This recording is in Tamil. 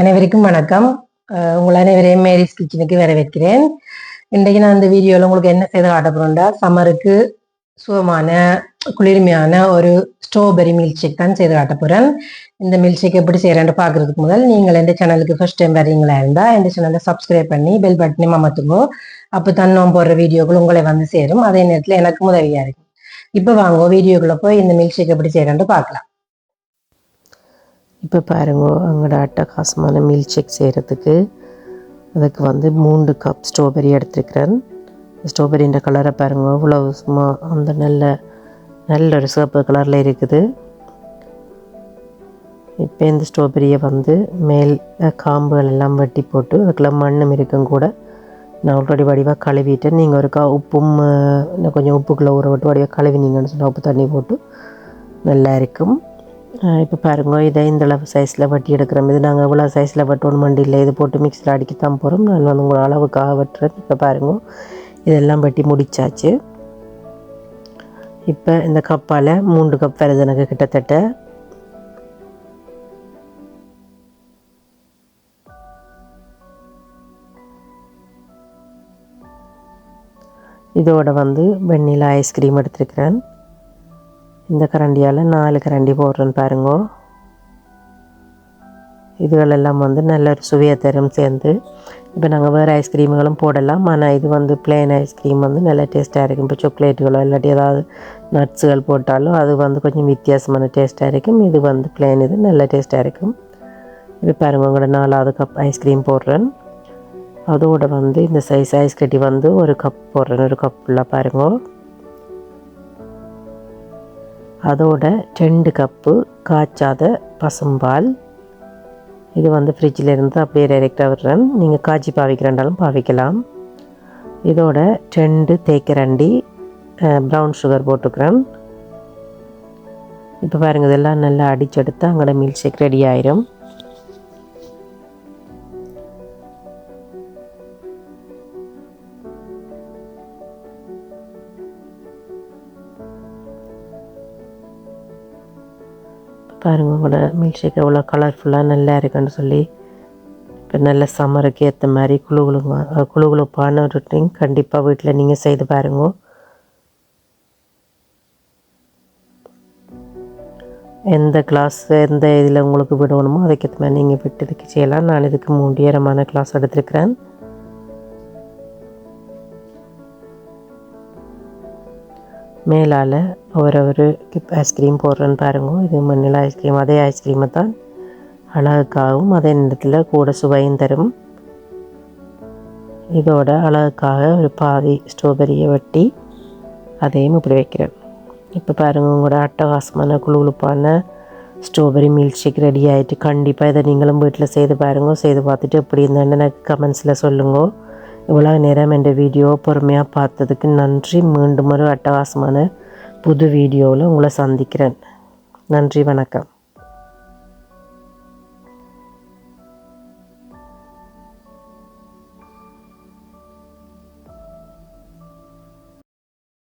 அனைவருக்கும் வணக்கம். உங்கள் அனைவரையும் மேரிஸ் கிச்சனுக்கு வரவேற்கிறேன். இன்றைக்கு நான் இந்த வீடியோவில் உங்களுக்கு என்ன செய்து காட்ட போகிறோம்டா சம்மருக்கு சுகமான குளிர்மையான ஒரு ஸ்ட்ராபெரி மில்க் ஷேக் தான் செய்து காட்ட போகிறேன் இந்த மில்க் ஷேக் எப்படி செய்கிறேன்னு பார்க்கறதுக்கு முதல் நீங்கள் எந்த சேனலுக்கு ஃபர்ஸ்ட் டைம் வரீங்களா இருந்தால் இந்த சேனலை சப்ஸ்கிரைப் பண்ணி பெல் பட்டனையும் அமர்த்துங்கோ அப்போ தான் நான் போடுற வீடியோக்கள் உங்களை வந்து சேரும். அதே நேரத்தில் எனக்கு உதவியாக இருக்கும். இப்போ வாங்கோ வீடியோக்குள்ளே போய் இந்த மில்க் ஷேக் எப்படி செய்யறேன்னு பார்க்கலாம். இப்போ பாருங்க எங்களோட அட்டகாசமான மில்க் ஷேக் செய்கிறதுக்கு அதுக்கு வந்து மூன்று கப் ஸ்ட்ராபெரி எடுத்துருக்கிறேன் ஸ்ட்ராபெரின்ற கலரை பாருங்க அவ்வளோ சும்மா அந்த நல்ல நல்ல ஒரு சிவப்பு கலரில் இருக்குது. இப்போ இந்த ஸ்ட்ராபெரியை வந்து மேல் காம்புகள் எல்லாம் வெட்டி போட்டு அதுக்குள்ள மண்ணும் இருக்கும் கூட நான் ஆல்ரெடி வடிவாக கழுவிட்டேன். நீங்கள் ஒருக்கா உப்பும் இன்னும் கொஞ்சம் உப்புக்குள்ளே ஊற விட்டு வடிவாக கழுவினீங்கன்னு சொன்னால் உப்பு தண்ணி போட்டு நல்லா இருக்கும். இப்போ பாருங்க இதை இந்த அளவு சைஸில் வட்டி எடுக்கிறோம். இது நாங்கள் இவ்வளோ சைஸில் வட்டோன்னு மண்டி இல்லை இது போட்டு மிக்ஸில் அடிக்கத்தான் போகிறோம் நான் வந்து உங்கள் அளவுக்காக வெட்டுறேன் இப்போ பாருங்க இதெல்லாம் வட்டி முடிச்சாச்சு. இப்போ இந்த கப்பால் மூன்று கப் வருது எனக்கு கிட்டத்தட்ட இதோட வந்து வெண்ணிலா ஐஸ்கிரீம் எடுத்துருக்கிறேன். இந்த கரண்டியால் நாலு கரண்டி போடுறேன்னு பாருங்கோ. இதுகளெல்லாம் வந்து நல்ல ஒரு சுவையை தரும் சேர்ந்து. இப்போ நாங்கள் வேறு ஐஸ்கிரீம்களும் போடலாம். ஆனால் இது வந்து பிளெயின் ஐஸ்கிரீம் வந்து நல்லா டேஸ்ட்டாக இருக்கும். இப்போ சாக்லேட்டுகளோ இல்லாட்டி ஏதாவது நட்ஸுகள் போட்டாலும் அது வந்து கொஞ்சம் வித்தியாசமான டேஸ்ட்டாக இருக்கும். இது வந்து பிளெயின் இது நல்ல டேஸ்ட்டாக இருக்கும். இப்போ பாருங்க உங்களோட நாலாவது கப் ஐஸ்கிரீம் போடுறேன். அதோட வந்து இந்த சைஸ் ஐஸ் கட்டி வந்து ஒரு கப் போடுறேன். ஒரு கப் ஃபுல்லாக பாருங்க. அதோட ரெண்டு கப்பு காய்ச்சாத பசும்பால். இது வந்து ஃப்ரிட்ஜில் இருந்து அப்படியே டைரெக்டாக விடுறேன். நீங்கள் காய்ச்சி பாவிக்கிறண்டாலும் பாவிக்கலாம். இதோட ரெண்டு தேக்கரண்டி ப்ரௌன் சுகர் போட்டுக்கிறேன். இப்போ பாருங்க இதெல்லாம் நல்லா அடிச்செடுத்து அங்கே மில்க் ஷேக் ரெடி ஆயிரும். பாருங்கள் உங்களோட மில்க் ஷேக் எவ்வளோ கலர்ஃபுல்லாக நல்லா இருக்குன்னு சொல்லி. இப்போ நல்ல சம்மருக்கு ஏற்ற மாதிரி குழு குழு குழு குழுப்பான ஒரு ட்ரிங்க் கண்டிப்பாக வீட்டில் நீங்கள் செய்து பாருங்க. எந்த கிளாஸ் எந்த இதில் உங்களுக்கு விடணுமோ அதுக்கேற்ற மாதிரி நீங்கள் விட்டு இதுக்கு செய்யலாம். நான் இதுக்கு மூன்று ஏரமான கிளாஸ் எடுத்திருக்கிறேன். மேலால் ஒரு ஐஸ்கிரீம் போடுறேன்னு பாருங்க. இது மண்ணில் ஐஸ்கிரீம் அதே ஐஸ்கிரீமை தான். அழகுக்காகவும் அதே நேரத்தில் கூட சுவையும் தரும். இதோட அழகுக்காக ஒரு பாதி ஸ்ட்ராபெரியை வெட்டி அதையும் இப்படி வைக்கிறேன். இப்போ பாருங்க உங்களோட அட்டகாசமான குழுகுழுப்பான ஸ்ட்ராபெரி மில்க் ஷேக் ரெடி ஆகிட்டு கண்டிப்பாக இதை நீங்களும் வீட்டில் செய்து பாருங்க. செய்து பார்த்துட்டு எப்படி இருந்தேன்னு எனக்கு கமெண்ட்ஸில் சொல்லுங்க. இவ்வளோ நேரம் என் வீடியோ பொறுமையாக பார்த்ததுக்கு நன்றி. மீண்டும் ஒரு அட்டகாசமான புது வீடியோவில் உங்களை சந்திக்கிறேன். நன்றி வணக்கம்.